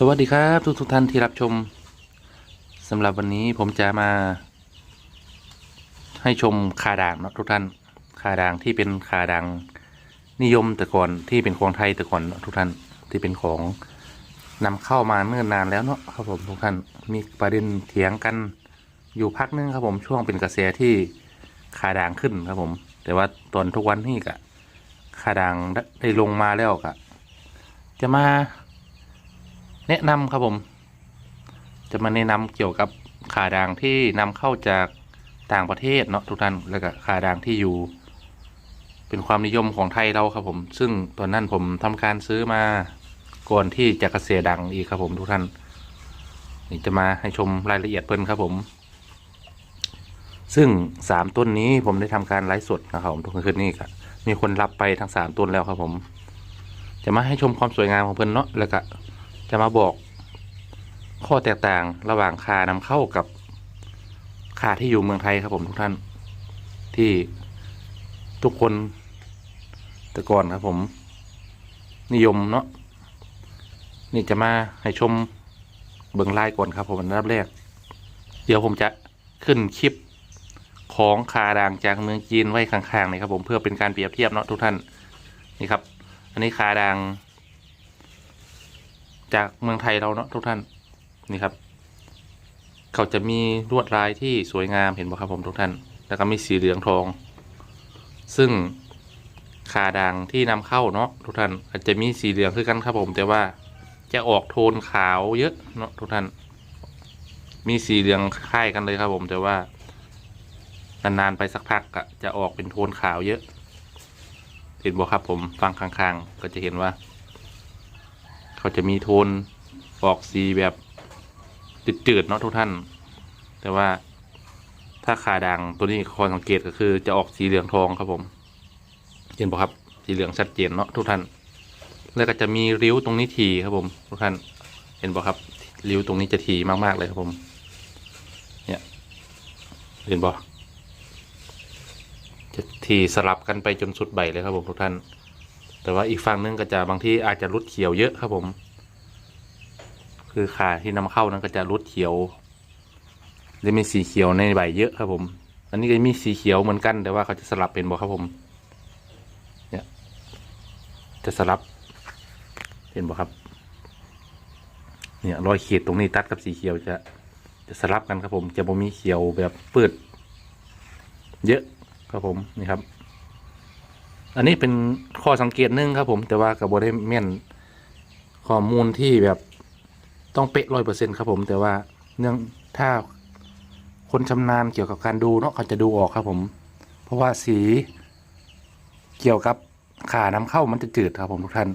สวัสดีครับทุกทุกท่านที่รับชมสำหรับวันนี้ผมจะมา ให้ชมคาด่างเนาะทุกท่านคาด่างที่เป็นคาด่างนิยมแต่ก่อนที่เป็นของไทยแต่ก่อนเนาะทุกท่านที่เป็นของนำเข้ามาเนิ่นนานแล้วเนาะครับผมทุกท่านมีประเด็นเถียงกันอยู่พักนึงครับผมช่วงเป็นกระแสที่คาด่างขึ้นครับผม แต่ว่าตอนทุกวันนี้กะคาด่างได้ลงมาแล้วกะจะมา แนะนำครับผม จะมาแนะนำเกี่ยวกับขาด่างที่นำเข้าจากต่างประเทศเนาะทุกท่านแล้วก็ขาด่างที่อยู่ เป็นความนิยมของไทยเราครับผม ซึ่งตอนนั้นผมทำการซื้อมาก่อนที่จะกระเสียดังอีกครับผมทุกท่าน นี่จะมาให้ชมรายละเอียดเพิ่นครับผม ซึ่งสามต้นนี้ผมได้ทำการไลฟ์สดนะครับผมทุกคืนนี้ก็มีคนรับไปทั้งสามต้นแล้วครับผม จะมาให้ชมความสวยงามของเพิ่นเนาะแล้วก็ จะมาบอกข้อแตกต่างระหว่างคานำเข้ากับคาที่อยู่เมืองไทยครับผมทุกท่าน ที่ทุกคนแต่ก่อนครับผม นิยมเนาะนี่จะมาให้ชมเบื้องไล่ก่อนครับผมอันดับแรก เดี๋ยวผมจะขึ้นคลิปของคาดังจากเมืองจีนไว้ข้างๆนี่ครับผมเพื่อเป็นการเปรียบเทียบเนาะทุกท่านนี่ครับ อันนี้คาดัง จากเมืองไทยเราเนาะทุกท่านนี่ครับ เขาจะมีลวดลายที่สวยงามเห็นบ่ครับผมทุกท่าน แล้วก็มีสีเหลืองทอง ซึ่งขาด่างที่นำเข้าเนาะทุกท่าน อาจจะมีสีเหลืองคือกันครับผมแต่ว่าจะออกโทนขาวเยอะเนาะทุกท่าน มีสีเหลืองคล้ายกันเลยครับผมแต่ว่านานๆไปสักพักอะจะออกเป็นโทนขาวเยอะ เห็นบ่ครับผมฟังข้างๆ ก็จะเห็นว่า เขาจะมีโทนออกสีแบบจืดๆเนาะทุกท่าน แต่ว่าถ้าขาด่างตัวนี้คอยสังเกตก็คือจะออกสีเหลืองทองครับผมเห็นปะครับสีเหลืองชัดเจนเนาะทุกท่าน แล้วก็จะมีริ้วตรงนี้ทีครับผมทุกท่านเห็นปะครับริ้วตรงนี้จะทีมากๆเลยครับผม เนี่ยเห็นปะจะทีสลับกันไปจนสุดใบเลยครับผมทุกท่าน แต่ว่าอีกฝั่งนึงก็จะบางที่อาจจะรุดเขียวเยอะครับผม คือขาที่นำเข้านั้นก็จะรดเขียวจะมีสีเขียวในใบเยอะครับผม อันนี้ก็มีสีเขียวเหมือนกันแต่ว่าเขาจะสลับเป็นบ่ครับผม เนี่ย จะสลับเห็นบ่ครับ เนี่ยรอยขีดตรงนี้ตัดกับสีเขียวจะจะสลับกันครับผม จะบ่มีเขียวแบบปืดเยอะครับผมนี่ครับ อันนี้เป็นข้อสังเกตหนึ่งครับผม แต่ว่ากับบได้แม่นข้อมูลที่แบบ ต้องเป๊ะร้อยเปอร์เซ็นครับผมแต่ว่าเนื่องถ้าคนชำนาญเกี่ยวกับการดูเนาะเขาจะดูออกครับผม เพราะว่าสีเกี่ยวกับขานำเข้ามันจะจืดครับผมทุกท่าน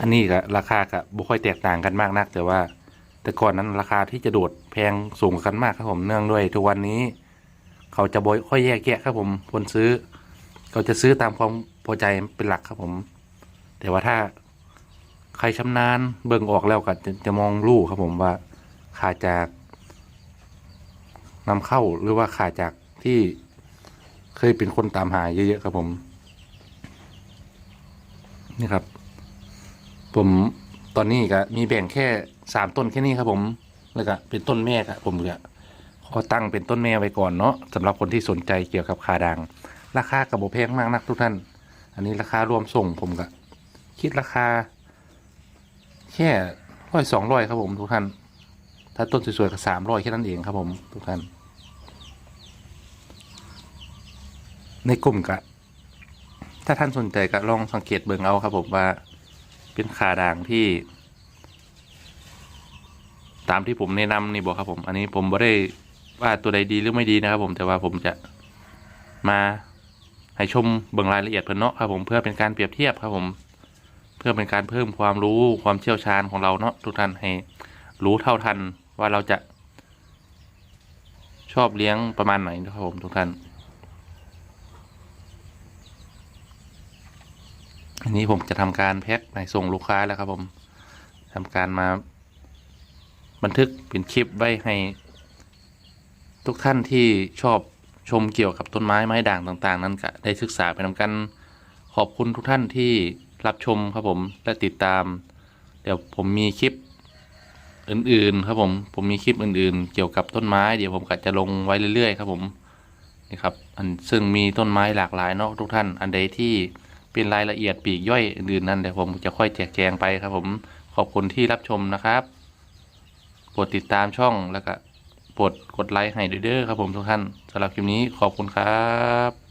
อันนี้ก็ราคาก็บ่ค่อยแตกต่างกันมากนัก แต่ว่า แต่ก่อนนั้นราคาที่จะโดดแพงสูงกันมากครับผมเนื่องด้วยทุกวันนี้ เขาจะบอยค่อยแยกแยะครับผมคนซื้อ เขาจะซื้อตามความพอใจเป็นหลักครับผม แต่ว่าถ้า ใครชำนาญเบิ่งออกแล้วก็จะจะมองรู้ครับผมว่าขาจากนำเข้าหรือว่าขาจากที่เคยเป็นคนตามหาเยอะๆครับผม นี่ครับ ผมตอนนี้ก็มีแบ่งแค่สามต้นแค่นี้ครับผมแล้วก็เป็นต้นแม่ครับผมก็ขอตั้งเป็นต้นแม่ไว้ก่อนเนาะสำหรับคนที่สนใจเกี่ยวกับขาด่างราคากับโบแพงมากนักทุกท่าน อันนี้ราคารวมส่งผมก็คิดราคา แค่ร้อยสองร้อยครับผมทุกท่าน ถ้าต้นสวยๆก็สามร้อยแค่นั้นเองครับผมทุกท่าน ในกลุ่มก็ถ้าท่านสนใจก็ลองสังเกตเบิ่งเอาครับผมว่าเป็นขาด่างที่ ตามที่ผมแนะนำนี่บอกครับผม อันนี้ผมไม่ได้ว่าตัวใดดีหรือไม่ดีนะครับผมแต่ว่าผมจะมาให้ชมเบิ่งรายละเอียดเพิ่นเนาะครับผมเพื่อเป็นการเปรียบเทียบครับผม พื่อเป็นการเพิ่มความรู้ความเชี่ยวชาญของเราเนาะทุกท่านให้รู้เท่าทันว่าเราจะ ชอบเลี้ยงประมาณไหนนะครับผมทุกท่านอันนี้ผมจะทำการแพ็คไปส่งลูกค้าแล้วครับผมทำการมา บันทึกเป็นคลิปไว้ให้ ทุกท่านที่ชอบชมเกี่ยวกับต้นไม้ไม้ด่างต่าง ๆ นั้นก็ได้ศึกษาไปนำกันขอบคุณทุกท่านที่ รับชมครับผมและติดตาม เดี๋ยวผมมีคลิปอื่นๆ ครับผม ผมมีคลิปอื่นๆ เกี่ยวกับต้นไม้เดี๋ยวผมก็จะลงไว้เรื่อยๆ ครับผมนี่ครับอันซึ่งมีต้นไม้หลากหลายเนาะทุกท่าน อันใดที่เป็นรายละเอียดปีกย่อยอื่นๆนั้นเดี๋ยวผมจะค่อยแจกแจงไปครับผมขอบคุณที่รับชมนะครับโปรดติดตามช่องแล้วก็โปรดกดไลค์ให้ด้วยเด้อครับผมทุกท่านสำหรับคลิปนี้ขอบคุณครับ